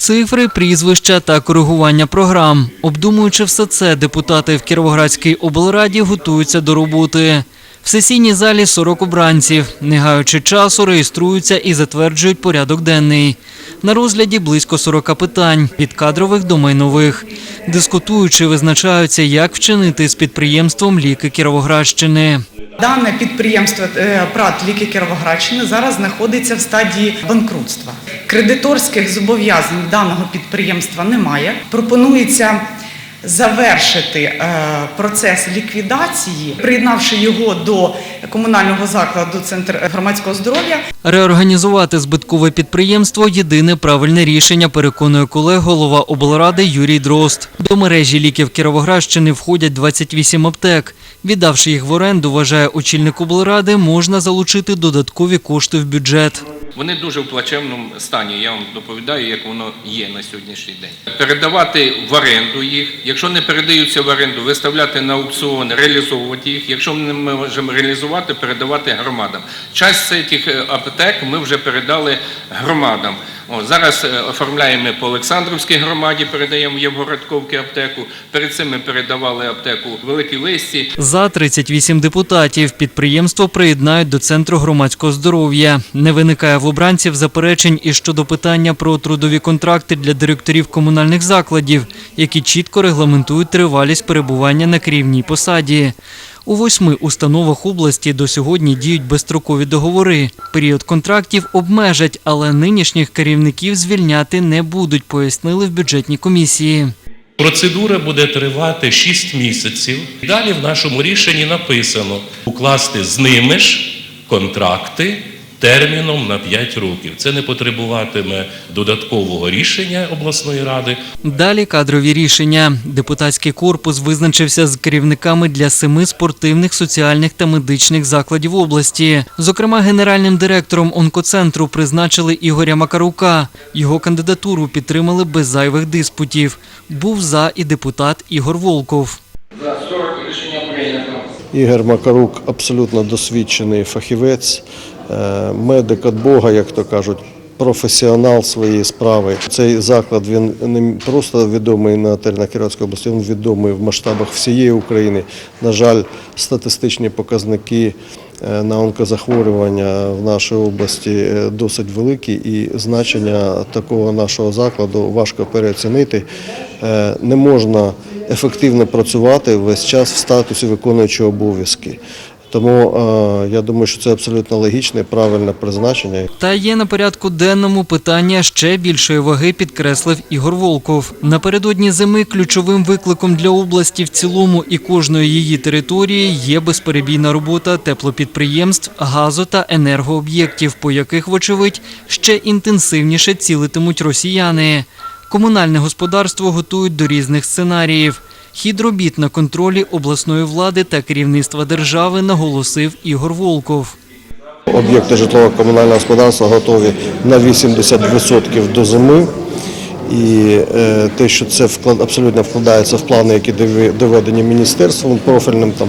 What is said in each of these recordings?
Цифри, прізвища та коригування програм. Обдумуючи все це, депутати в Кіровоградській облраді готуються до роботи. В сесійній залі 40 обранців. Не гаючи часу, реєструються і затверджують порядок денний. На розгляді близько 40 питань від кадрових до майнових. Дискутуючи, визначаються, як вчинити з підприємством ліки Кіровоградщини. Дане підприємство е, ПРАТ Ліки Кіровоградщини зараз знаходиться в стадії банкрутства. Кредиторських зобов'язань даного підприємства немає. Пропонується завершити е, процес ліквідації, приєднавши його до комунального закладу Центр громадського здоров'я. Реорганізувати збиткове підприємство єдине правильне рішення, переконує колег голова облради Юрій Дрозд. До мережі ліків Кіровоградщини входять 28 аптек. Віддавши їх в оренду, вважає очільник облради, можна залучити додаткові кошти в бюджет. Вони дуже в плачевному стані. Я вам доповідаю, як воно є на сьогоднішній день. Передавати в оренду їх. Якщо не передаються в оренду, виставляти на аукціон, реалізовувати їх. Якщо ми не можемо реалізувати, передавати громадам. Часть цих е, аптек ми вже передали громадам. О, зараз е, оформляємо по Олександрівській громаді, передаємо Євгородковки аптеку. Перед цим ми передавали аптеку в Великій Листі. За 38 депутатів підприємство приєднають до центру громадського здоров'я. Не виникає в обранців заперечень і щодо питання про трудові контракти для директорів комунальних закладів, які чітко регламентують тривалість перебування на керівній посаді. У восьми установах області до сьогодні діють безстрокові договори. Період контрактів обмежать, але нинішніх керівників звільняти не будуть, пояснили в бюджетній комісії. Процедура буде тривати 6 місяців. Далі в нашому рішенні написано укласти з ними ж контракти терміном на 5 років. Це не потребуватиме додаткового рішення обласної ради. Далі кадрові рішення. Депутатський корпус визначився з керівниками для семи спортивних, соціальних та медичних закладів області. Зокрема, генеральним директором онкоцентру призначили Ігоря Макарука. Його кандидатуру підтримали без зайвих диспутів. Був за і депутат Ігор Волков. За 40 рішення прийнято. Ігор Макарук абсолютно досвідчений фахівець, медик від Бога, як то кажуть, професіонал своєї справи. Цей заклад він не просто відомий на Тернопільській області, він відомий в масштабах всієї України. На жаль, статистичні показники е, на онкозахворювання в нашій області е, досить великі, і значення такого нашого закладу важко переоцінити. Е, Не можна ефективно працювати весь час в статусі виконуючого обов'язки. Тому е, я думаю, що це абсолютно логічне, правильне призначення. Та є на порядку денному питання ще більшої ваги, підкреслив Ігор Волков. Напередодні зими ключовим викликом для області в цілому і кожної її території є безперебійна робота теплопідприємств, газу та енергооб'єктів, по яких, вочевидь, ще інтенсивніше цілитимуть росіяни. Комунальне господарство готують до різних сценаріїв. Хід робіт на контролі обласної влади та керівництва держави наголосив Ігор Волков. Об'єкти житлово-комунального господарства готові на 80% до зими. І е, те, що це абсолютно вкладається в плани, які доведені міністерством профільним там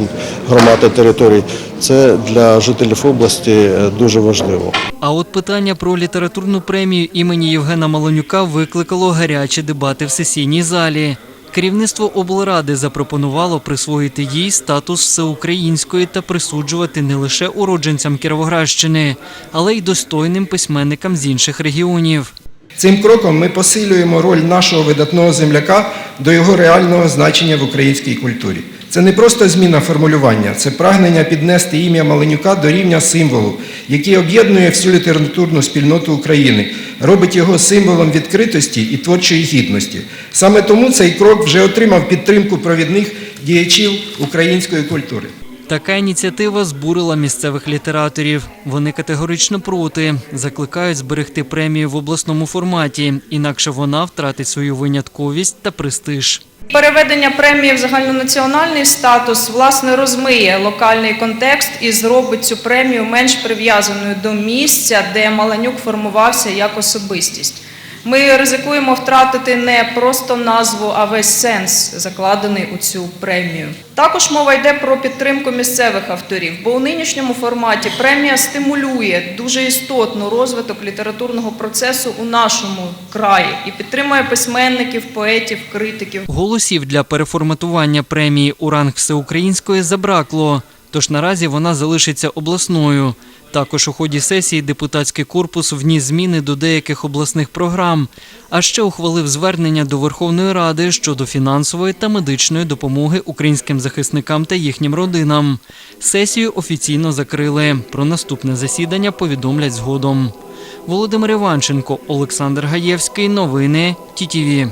громад і територій, це для жителів області е, дуже важливо. А от питання про літературну премію імені Євгена Малонюка викликало гарячі дебати в сесійній залі. Керівництво облради запропонувало присвоїти їй статус всеукраїнської та присуджувати не лише уродженцям Кіровоградщини, але й достойним письменникам з інших регіонів. Цим кроком ми посилюємо роль нашого видатного земляка до його реального значення в українській культурі. Це не просто зміна формулювання, це прагнення піднести ім'я Маленюка до рівня символу, який об'єднує всю літературну спільноту України, робить його символом відкритості і творчої гідності. Саме тому цей крок вже отримав підтримку провідних діячів української культури. Така ініціатива збурила місцевих літераторів. Вони категорично проти, закликають зберегти премію в обласному форматі, інакше вона втратить свою винятковість та престиж. Переведення премії в загальнонаціональний статус власне розмиє локальний контекст і зробить цю премію менш прив'язаною до місця, де Маланюк формувався як особистість. Ми ризикуємо втратити не просто назву, а весь сенс, закладений у цю премію. Також мова йде про підтримку місцевих авторів, бо у нинішньому форматі премія стимулює дуже істотно розвиток літературного процесу у нашому краї і підтримує письменників, поетів, критиків. Голосів для переформатування премії у ранг всеукраїнської забракло, тож наразі вона залишиться обласною. Також у ході сесії депутатський корпус вніс зміни до деяких обласних програм, а ще ухвалив звернення до Верховної Ради щодо фінансової та медичної допомоги українським захисникам та їхнім родинам. Сесію офіційно закрили. Про наступне засідання повідомлять згодом. Володимир Іванченко, Олександр Гаєвський. Новини ТІТІВІ.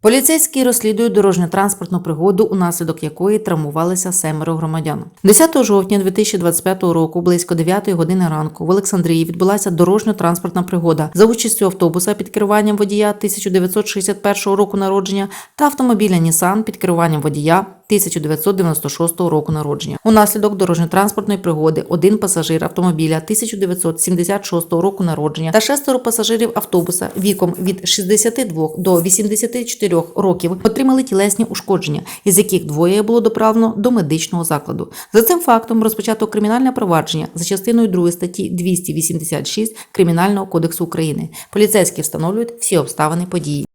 Поліцейські розслідують дорожньо-транспортну пригоду, унаслідок якої травмувалися семеро громадян. 10 жовтня 2025 року, близько 9 години ранку, в Олександрії відбулася дорожньо-транспортна пригода за участю автобуса під керуванням водія 1961 року народження та автомобіля Нісан під керуванням водія 1996 року народження. Унаслідок дорожньо-транспортної пригоди один пасажир автомобіля 1976 року народження та шестеро пасажирів автобуса віком від 62 до 84 років отримали тілесні ушкодження, із яких двоє було доправлено до медичного закладу. За цим фактом розпочато кримінальне провадження за частиною 2 статті 286 Кримінального кодексу України. Поліцейські встановлюють всі обставини події.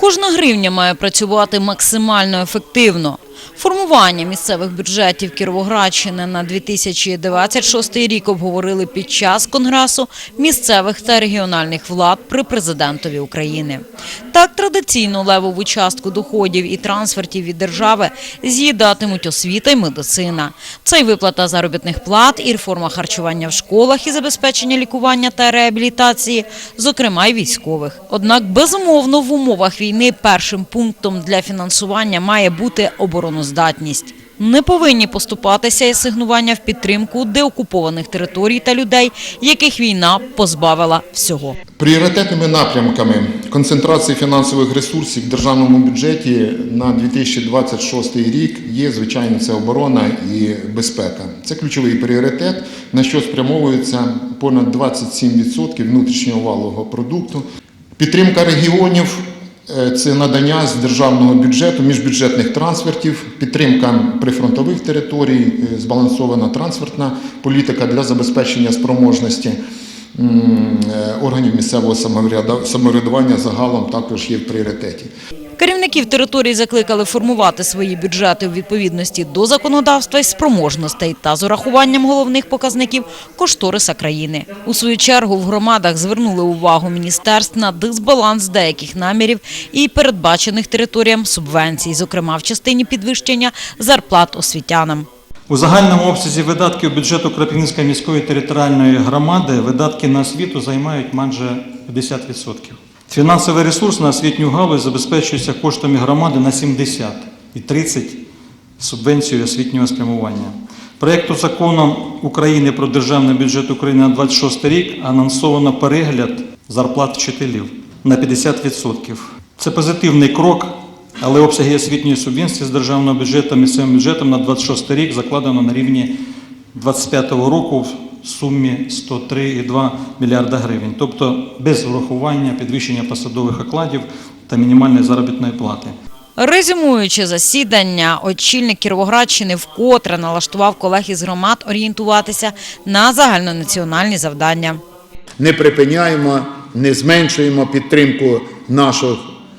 Кожна гривня має працювати максимально ефективно. Формування місцевих бюджетів Кіровоградщини на 2026 рік обговорили під час конгресу місцевих та регіональних влад при президентові України. Так традиційну левову частку доходів і трансфертів від держави з'їдатимуть освіта й медицина. Це й виплата заробітних плат, і реформа харчування в школах, і забезпечення лікування та реабілітації, зокрема й військових. Однак, безумовно, в умовах війни першим пунктом для фінансування має бути обороноздатність. Не повинні поступатися і сигнування в підтримку деокупованих територій та людей, яких війна позбавила всього. Пріоритетними напрямками концентрації фінансових ресурсів в державному бюджеті на 2026 рік є, звичайно, це оборона і безпека. Це ключовий пріоритет, на що спрямовується понад 27% внутрішнього валового продукту. Підтримка регіонів це надання з державного бюджету міжбюджетних трансфертів, підтримка прифронтових територій, е, збалансована трансфертна політика для забезпечення спроможності. е, органів місцевого самоврядування загалом також є в пріоритеті. Керівників територій закликали формувати свої бюджети у відповідності до законодавства і спроможностей та з урахуванням головних показників кошториса країни. У свою чергу в громадах звернули увагу міністерств на дисбаланс деяких намірів і передбачених територіям субвенцій, зокрема в частині підвищення зарплат освітянам. У загальному обсязі видатків бюджету Крапівницької міської територіальної громади видатки на освіту займають майже 50%. Фінансовий ресурс на освітню галузь забезпечується коштами громади на 70 і 30 субвенцією освітнього спрямування. Проєкту закону України про державний бюджет України на 26 рік анонсовано перегляд зарплат вчителів на 50%. Це позитивний крок, але обсяги освітньої субвенції з державного бюджету місцевим бюджетом на 26 рік закладено на рівні 25 року в сумі 103,2 мільярда гривень, тобто без врахування підвищення посадових окладів та мінімальної заробітної плати. Резюмуючи засідання, очільник Кіровоградщини вкотре налаштував колег із громад орієнтуватися на загальнонаціональні завдання. не припиняємо, не зменшуємо підтримку наших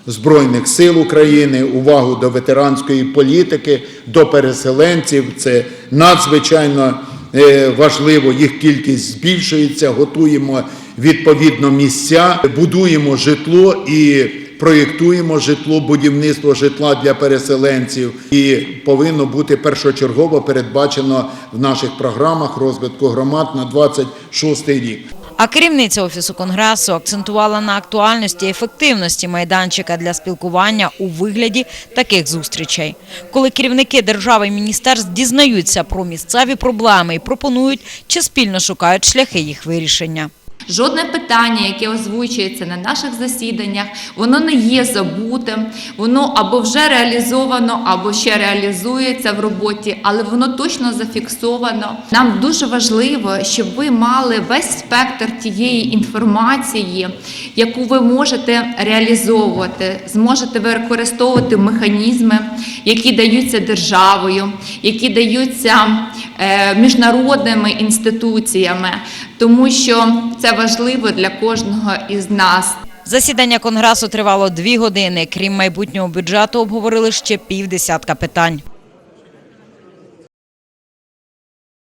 Збройних сил України, увагу до ветеранської політики, до переселенців. Це надзвичайно е, важливо. Їх кількість збільшується, готуємо відповідно місця, будуємо житло і проєктуємо житло, будівництво житла для переселенців. І повинно бути першочергово передбачено в наших програмах розвитку громад на 26 рік. А керівниця офісу конгресу акцентувала на актуальності і ефективності майданчика для спілкування у вигляді таких зустрічей, коли керівники держави і міністерств дізнаються про місцеві проблеми і пропонують чи спільно шукають шляхи їх вирішення. Жодне питання, яке озвучується на наших засіданнях, воно не є забутим, воно або вже реалізовано, або ще реалізується в роботі, але воно точно зафіксовано. Нам дуже важливо, щоб ви мали весь спектр тієї інформації, яку ви можете реалізовувати, зможете використовувати механізми, які даються державою, які даються міжнародними інституціями, тому що це важливо для кожного із нас. Засідання конгресу тривало дві години. Крім майбутнього бюджету, обговорили ще півдесятка питань.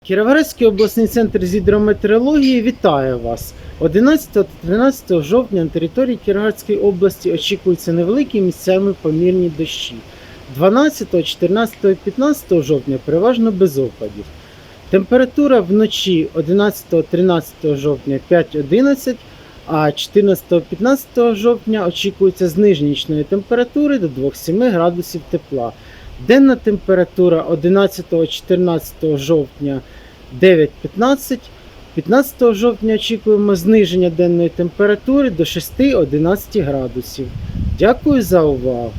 Кіровоградський обласний центр з гідрометеорології вітає вас. 11 та 13 жовтня на території Кіровоградської області очікуються невеликі місцями помірні дощі. 12, 14 і 15 жовтня переважно без опадів. Температура вночі 11-13 жовтня 5-11, а 14-15 жовтня очікується зниження нічної температури до 2-7 градусів тепла. Денна температура 11-14 жовтня 9-15. 15 жовтня очікуємо зниження денної температури до 6-11 градусів. Дякую за увагу!